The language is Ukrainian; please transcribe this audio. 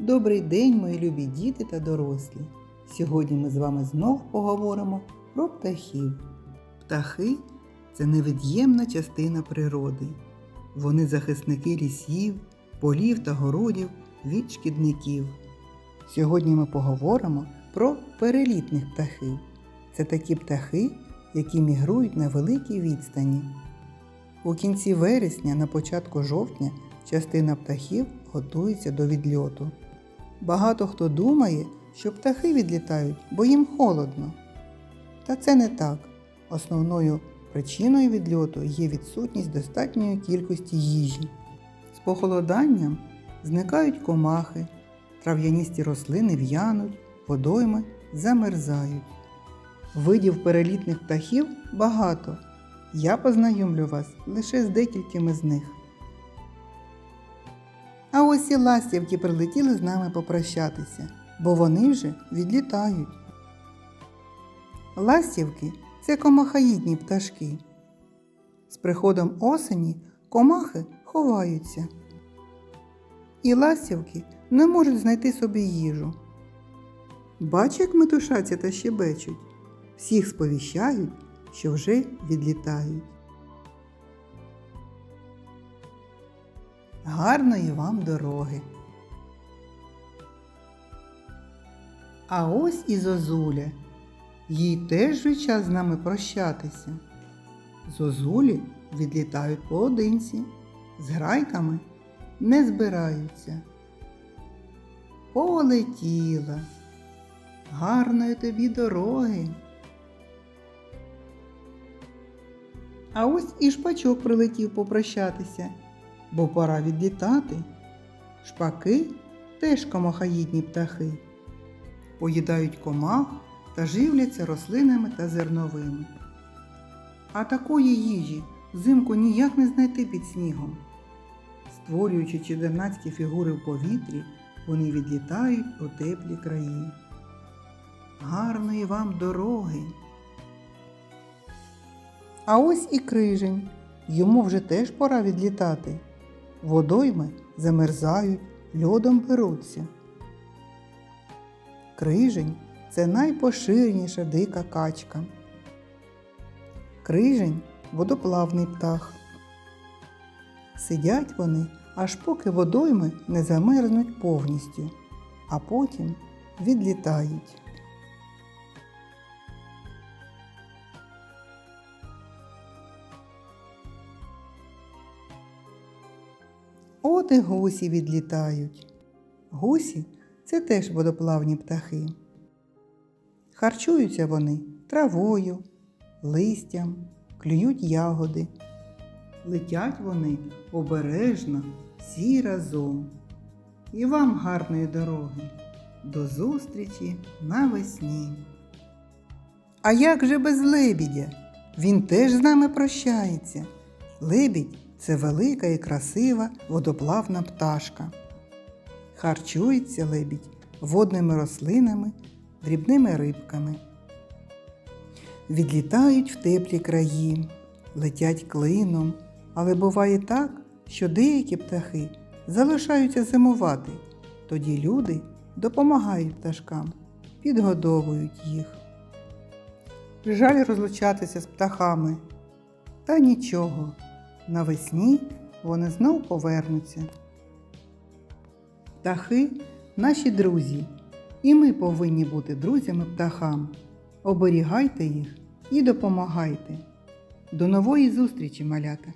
Добрий день, мої любі діти та дорослі. Сьогодні ми з вами знову поговоримо про птахів. Птахи це невід'ємна частина природи. Вони захисники лісів, полів та городів від шкідників. Сьогодні ми поговоримо про перелітних птахів. Це такі птахи, які мігрують на великій відстані. У кінці вересня, на початку жовтня, частина птахів готується до відльоту. Багато хто думає, що птахи відлітають, бо їм холодно. Та це не так. Основною причиною відльоту є відсутність достатньої кількості їжі. З похолоданням зникають комахи, трав'яністі рослини в'януть, водойми замерзають. Видів перелітних птахів багато. Я познайомлю вас лише з декількими з них. А ось і ластівки прилетіли з нами попрощатися, бо вони вже відлітають. Ластівки це комахаїдні пташки. З приходом осені комахи ховаються. І ластівки не можуть знайти собі їжу. Бач, як метушаться та щебечуть, всіх сповіщають, що вже відлітають. Гарної вам дороги. А ось і Зозуля. Їй теж вже час з нами прощатися. Зозулі відлітають поодинці, з грайками не збираються. Полетіла. Гарної тобі дороги. А ось і шпачок прилетів попрощатися, бо пора відлітати. Шпаки теж комахаїдні птахи. Поїдають комах та живляться рослинами та зерновими. А такої їжі взимку ніяк не знайти під снігом. Створюючи чудернацькі фігури в повітрі, вони відлітають у теплі краї. Гарної вам дороги! А ось і крижень. Йому вже теж пора відлітати. Водойми замерзають, льодом беруться. Крижень це найпоширеніша дика качка. Крижень водоплавний птах. Сидять вони, аж поки водойми не замерзнуть повністю, а потім відлітають. От і гусі відлітають. Гусі це теж водоплавні птахи. Харчуються вони травою, листям, клюють ягоди. Летять вони обережно всі разом. І вам гарної дороги. До зустрічі навесні. А як же без лебідя? Він теж з нами прощається. Лебідь це велика і красива водоплавна пташка. Харчується лебідь водними рослинами, дрібними рибками. Відлітають в теплі краї, летять клином, але буває так, що деякі птахи залишаються зимувати. Тоді люди допомагають пташкам, підгодовують їх. Жаль розлучатися з птахами. Та нічого, навесні вони знов повернуться. Птахи наші друзі, і ми повинні бути друзями птахам. Оберігайте їх і допомагайте. До нової зустрічі, малята!